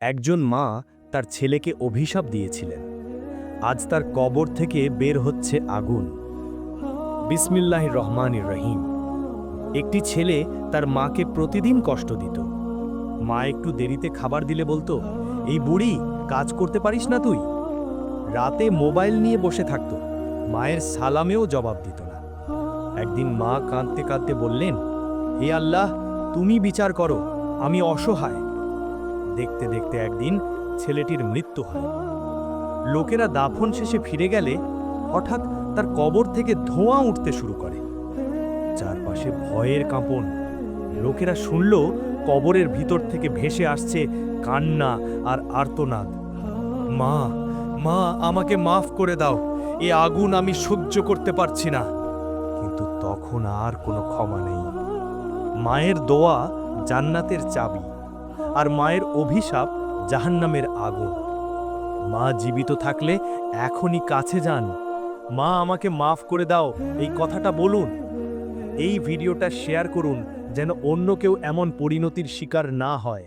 একজন মা তার ছেলেকে অভিশাপ দিয়েছিলেন। আজ তার কবর থেকে বের হচ্ছে আগুন। বিসমিল্লাহ রহমান রহিম। একটি ছেলে তার মাকে প্রতিদিন কষ্ট দিত। মা একটু দেরিতে খাবার দিলে বলতো, এই বুড়ি, কাজ করতে পারিস না তুই? রাতে মোবাইল নিয়ে বসে থাকত। মায়ের সালামেও জবাব দিত না। একদিন মা কাঁদতে কাঁদতে বললেন, হে আল্লাহ, তুমি বিচার করো, আমি অসহায়। দেখতে দেখতে একদিন ছেলেটির মৃত্যু হয়। লোকেরা দাফন শেষে ফিরে গেলে হঠাৎ তার কবর থেকে ধোঁয়া উঠতে শুরু করে। চারপাশে ভয়ের কাঁপন। লোকেরা শুনল কবরের ভিতর থেকে ভেসে আসছে কান্না আর আর্তনাদ। মা মা, আমাকে মাফ করে দাও। এ আগুন আমি সহ্য করতে পারছি না। কিন্তু তখন আর কোনো ক্ষমা নেই। মায়ের দোয়া জান্নাতের চাবি। আর মায়ের অভিশাপ জাহান্নামের আগুন। মা জীবিত থাকলে এখনই কাছে যান। মা, আমাকে মাফ করে দাও, এই কথাটা বলুন। এই ভিডিওটা শেয়ার করুন, যেন অন্য কেউ এমন পরিণতির শিকার না হয়।